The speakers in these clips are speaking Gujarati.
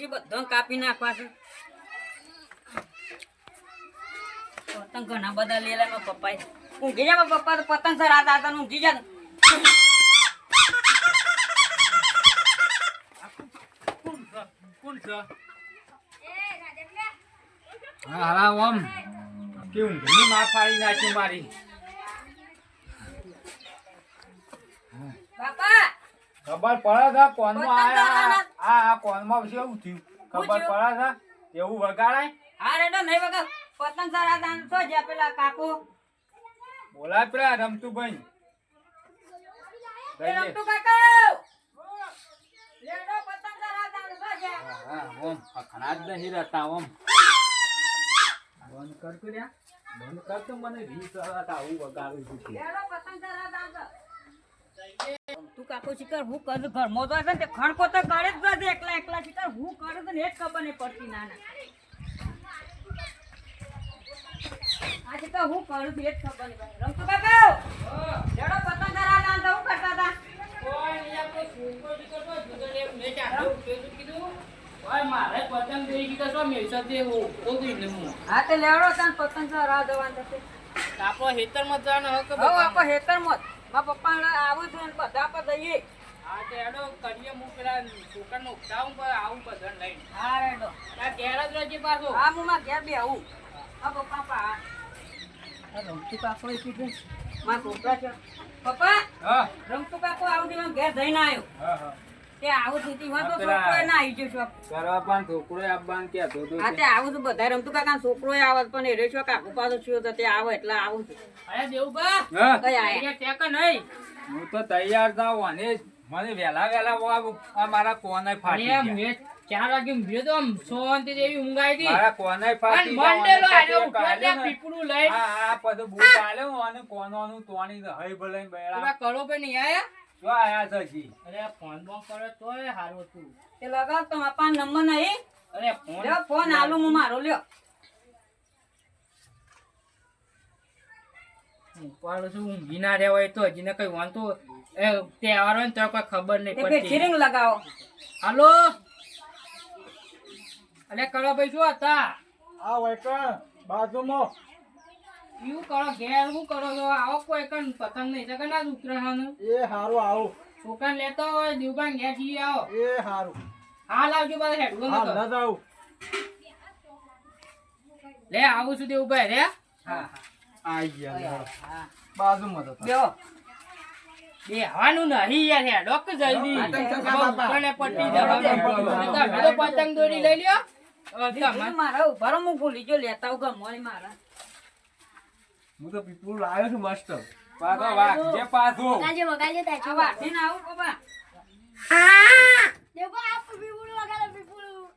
છે બધો કાપી નાખવા છે. પતંગ ઘણા બધા લેલા મારા પપ્પાએ. ઊંઘી જા મારા પપ્પા તો પતંગ સર આતા હતા ઊંઘી જા. કોણ છે હા હા ઓમ. કેવું ઘણી માર ફાડી નાખી મારી. બાપા ખબર પડે કોણ પતંગ આ આ કોનમાં કોનમાં એવું થયું. ખબર? પડે છે? એવું વગાડાય? હા રેડો નહીં વગર પતંગ સારા આતા ને તો જ્યાં પેલા કાકો. બોલાય પેલા રમતુભાઈ. ભાઈ. રમતું કાકા. લેડો પતંગ સર આતા તો જ્યાં. હા, હા, ઓમ આ જ નહીં રહેતા ઓમ. બંધ કર કે બંધ કર તો મને રીત આવે કે આવું વગાડું છું. પતંગ સર તો. કાકો શિકાર હું કર ઘરમાં તો હશે ને ખણકો તો કરે જ નથી એકલા એકલા શિકાર હું કરું તો ને જ ખબર નહીં પડતી નાના ના. હું કરું છું એ જ ખબર નહીં. રમતું કાકા? લેડો પતંગ આતા ને તો શું કરતા હું હા. તે લેવડો તાન પતંગ રાહ જવાનું થશે. હક આપણે હેતરમાં જ. મારા પપ્પા આવું છે ને બધા પર જઈએ. હા રેડો હા હું મારા ઘેર બી આવું. હા પપ્પા પા. રમતું કાકો એ કીધું મારા છોકરા છે. પપ્પા હા, રમતું કાકો આવું ઘેર જઈને આવ્યો. હા, હા. તે આવું થતી હોય તો છોકરો ના આવી જશો કરવા પણ છોકરો આપવાનું કહેતો હતો હા તે આવું તો બધા રમતું કાકા છોકરો આવે પણ એ રેશો કાકો પાછો થયો તો તે આવે એટલે આવું છું હા, કઈ આયા હું તો તૈયાર થાવ અને મને વહેલા વહેલા આ- આ મારા કોને ફાટી ગયા. મારા કોને ફાટી ગયા. અને તો પેલો કાઢ્યો ને. હા, હા, બધું બૂટ આલ્યો અને કોનોનું તોણી હઈ ભલે ને બેડા. જો આયા છે જી. તે લગાવ તો મારા નંબર નહીં? લ્યો ફોન આલું હું મારો લ્યો. ઊંઘી રહેવાય તો હજીને કઈ વાંધો. એ તહેવાર હોય ને તો કોઈ ખબર નહીં પડતી. લગાવો. હાલો. અરે કરો ભાઈ શું હતા આ બાજુમાં. એવું કરો? ઘેર શું કરો છો? આવો કોઈ કણ પતંગ નહીં. શકે ના ઉત્તરાયણ. એ હારું આવું. છોકરા લેતો હોય દીવબાન ઘેર જઈ આવો. એ હારું. હાલ આવજો બધા હેડવું નતો જાઉં લે આવું છું દેવભાઈ રે હા હા. આઈ ગયા હા બાજુમાં તો બેહવાનું નહીં યાર હેડો કે જલ્દી. ઉપરને પટ્ટી જવાનું. પતંગ દોરી લઈ લ્યો. મારા ઉભારો હું ભૂલી ગયો લેતા આવું ગમવાની મારા. હું તો પીપુર લાવ્યો છું મસ્ત. પાછો વાગજે પાછો. વગાડજો વગાડજો છો આ વાટીને આવું બાબા દેખો આપ પીપુર વગાડો પીપુડું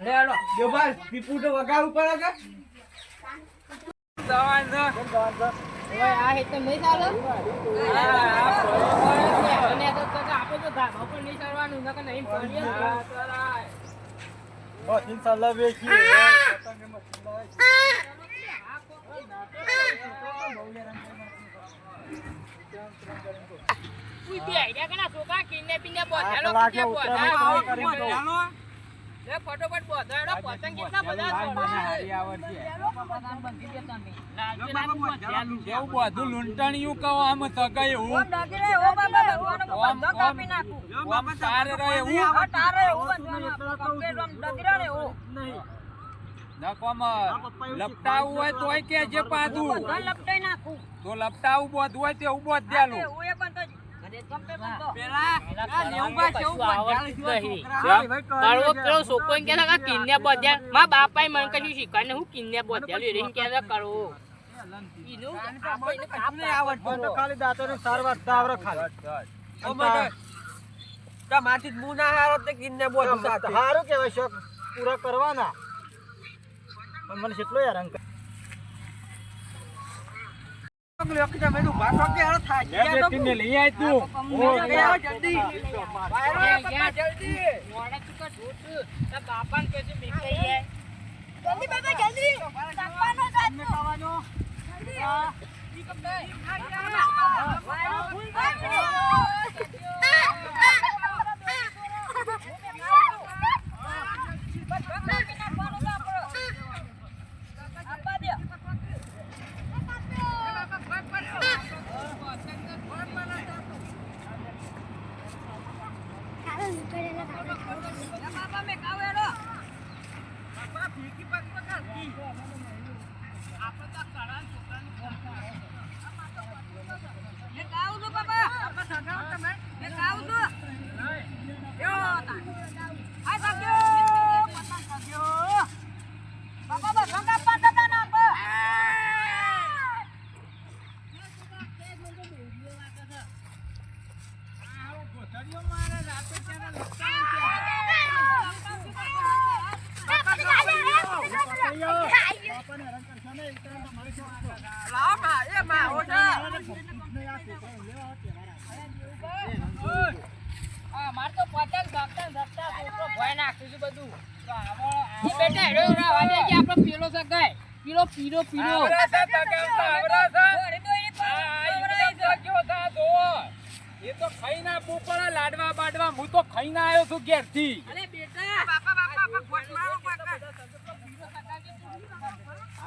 લે હાલો. હવે આ હેતર નહીં ચાલે? આ- આ ફળો પડે છે. અને આ તો નહીં ફટોફટ બોધાડો, પતંગ કેટલા બધા લૂંટણીયું કહો આમ સગાઈ. આમ તારે રહે હા, તારે એવું. લપટાવું હોય તોય કે જે પાછું. લપટાઈ નાખું. તો લપટાવું બોધ હોય તે ઊભો જ દેલું. એવું એ પણ તો ઘરે ગમે બધો. મારો પેલો છોકરો. એમ કહેતા કે kidnap બોધ્યા. મારા બાપાએ મને કશું શીખવાડ્યું નહીં, હું kidnap બોધ્યાલું. એને એમ કહેતા કરો. ઈનું આપણે એને કાપ સારું કેવાય શોખ પૂરા કરવાના. પણ મને કેટલો યાર અંક. લઈ માર તો પચાસ ગાગતા રસ્તા છોકરો ભય નાખ્યું છે બધું પીરો પીરો આવરા સા તકા આવરા સા અરે તો એ પર આવરા સા કયો તા દો એ તો ખાઈને આપવું પડે લાડવા બાડવા હું તો ખાઈને આવ્યો છું ઘેરથી. અરે બેટા. બાપા બાપા બાપા ગોટ મારો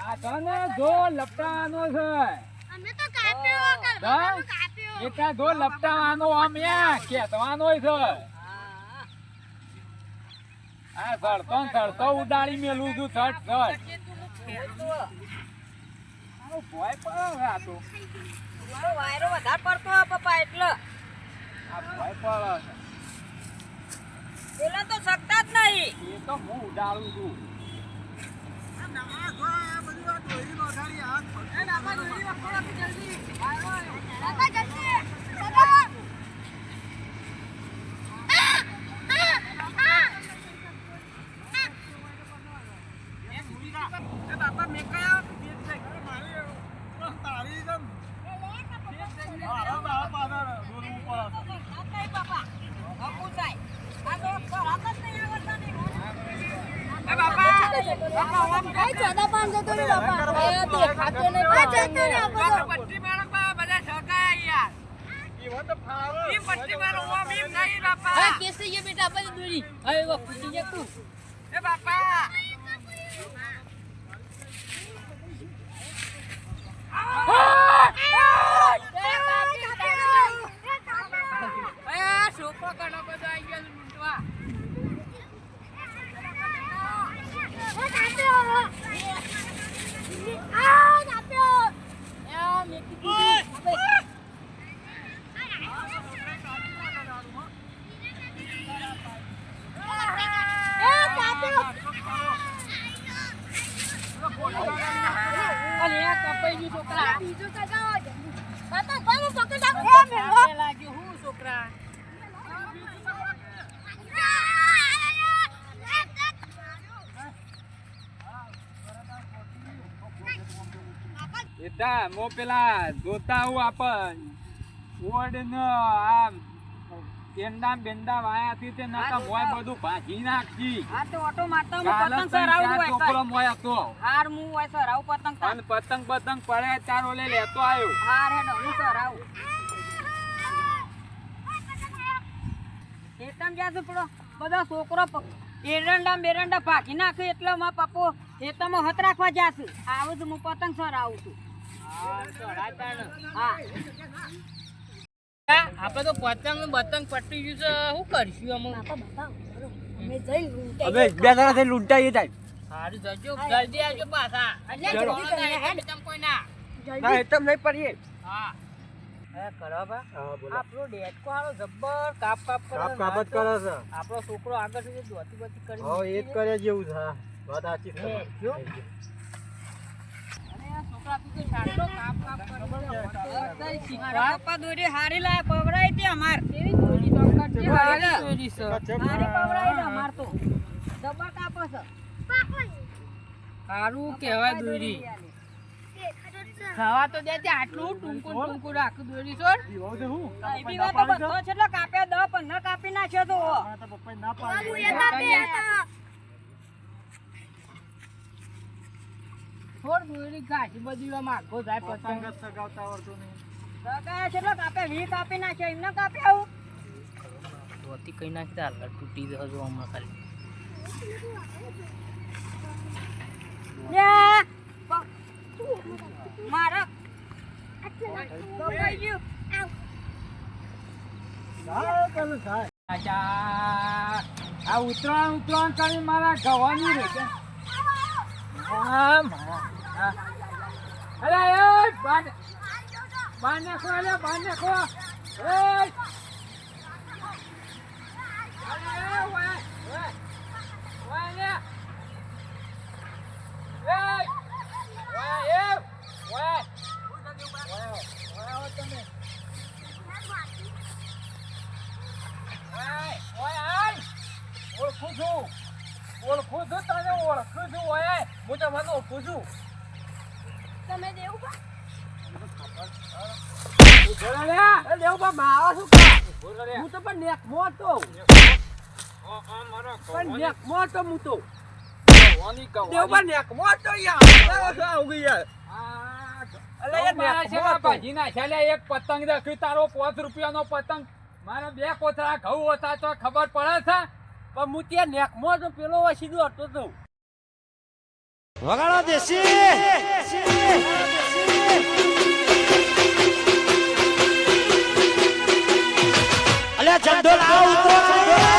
આ તને જો લપટાવાનો છે. અમે તો કાપ્યો? કાપ્યો. એકા જો લપટાવાનો આમ યા ખેતવાનો છે. આ સડતો ને સડતો ઉડાડી મેલું છું સટ સટ ભોય પડે આ તો. વાયરો વધારે પડતો પપ્પા એટલે. પેલા તો શકતા જ નહીં. એ તો હું ઉડાડું છું. જલ્દી બાબા એ બાપા મેં કયા કઈ ચોદા પાન જતો રે બાપા એ દેખાતો નહીં આ જતો રે આપણો પટ્ટી મારો બા બધા સગાયા યાર ઈ પટ્ટી મારો ઓમ ઈમ નહીં બાપા હા કેસી ગયા બેટા આપણે દોરી હવે વો ફૂટી ગયા તું એ બાપા એ છોકરો ઘણો બધો આવી ગયો છે લૂંટવા એ મેકી દીધી અરે આ કપાઈ ગયું છોકરા કાપે લાગ્યું હું છોકરા એતા મો પેલા જોતા હું આપણ. ઓડ નો આમ. કેંડા બેંડા વાયા થી તે નાતા મોય બધું ભાજી નાખી આ તો ઓટો મારતા હું પતંગ સરાવું હોય ચોપડો મોય હતો. હાર હું હોય સરાવું પતંગ. અને પતંગ પતંગ પડે ચાર ઓલે લેતો આવ્યો હાર હે નો હું સરાવું. ખેતમ જ્યાં પડો બધા છોકરો એરંડા બેરંડા ભાગી નાખે એટલે મારા પપ્પો ખેતરમાં હત રાખવા જાશું આવું જ હું પતંગ સરાવું છું. હા આપણે તો પતંગ બતંગ પટી ગયું છે શું કરશું અમે? હવે બે દાડા થઈ લૂંટાઈએ જાય સારું જજો જલ્દી આવજો પાછા. એટલે ચલો. જલ્દી કરીને હેડ. તમે કોઈ ના ના નહીં પડીએ. હા. એ કરવા હા બોલો. આપણો જબ્બર કાપ કાપ કરે કાપ કાપ જ કરે છે. આપણો છોકરો આગળ સુધી દોતી બોતી કરી એ જ કરે જેવું છે. વાત સાચી છે હે, જો. અને આ છોકરા તું તો શાંતો કાપ કાપ કરે. મારા પપ્પા દોરી. હારી લાયા પવરાઈ હતી અમાર કેવી દોરી તો છે હારી. પવરાઈ છે અમાર તો જબ્બર કાપો છે હારું કહેવાય દોરી ખાવા તો દે તે આટલું ટૂંકું ટૂંકું રાખું દોરી સોર તો બધો છે એટલે કાપ્યા દસ પંદર કાપી નાખ્યો તો છોડ દોરી ઘાટી બધી આખો જાય પતંગ જ સગાવતા આવડતું નહીં. સગાયા છે એટલે કાપ્યા વી કાપી નાખ્યો એમને કાપે આવું. ધોતી કઈ નાખી તાર તૂટી દે જો હમણાં ખાલી. મારા. આ ઉતરાણ ઉતરાણ કરી મારા ગવાની રે છે મારા હા. અરે એ બાને બાને ખો અરે બાને ખો એ અરે ઓય ઓય ઓય લે એ ઓય એ ઓય ઓય ઓય તમે ઓય ઓય આય ઓળખું છું ઓળખું છું તને ઓળખું છું ઓય હું તમને ઓળખું છું તમે દેવું બા ઊભો રહે લ્યા. એ દેવબા મારો શું કા ઊભો રહે લ્યા. હું તો પણ નેક મોતો આ- આ મારા પણ ગવાની- નેક મોતો હું તો ગવાની ગવાની. દેવબા નેક મોતો યાર આવું યાર. આ અલે યાર. મારા નેક છે ને મોતો ભાજી નાખ્યા લ્યા. એક પતંગ રાખ્યું તારો પાંચ રૂપિયાનો પતંગ. મારા બે કોથળા ઘઉં હતા તો ખબર પડે છે? પણ હું ત્યાં નેક મોતો પેલો સીધો હતો તો. વગાડો દેશી ઝંડો લાવ ઉતરો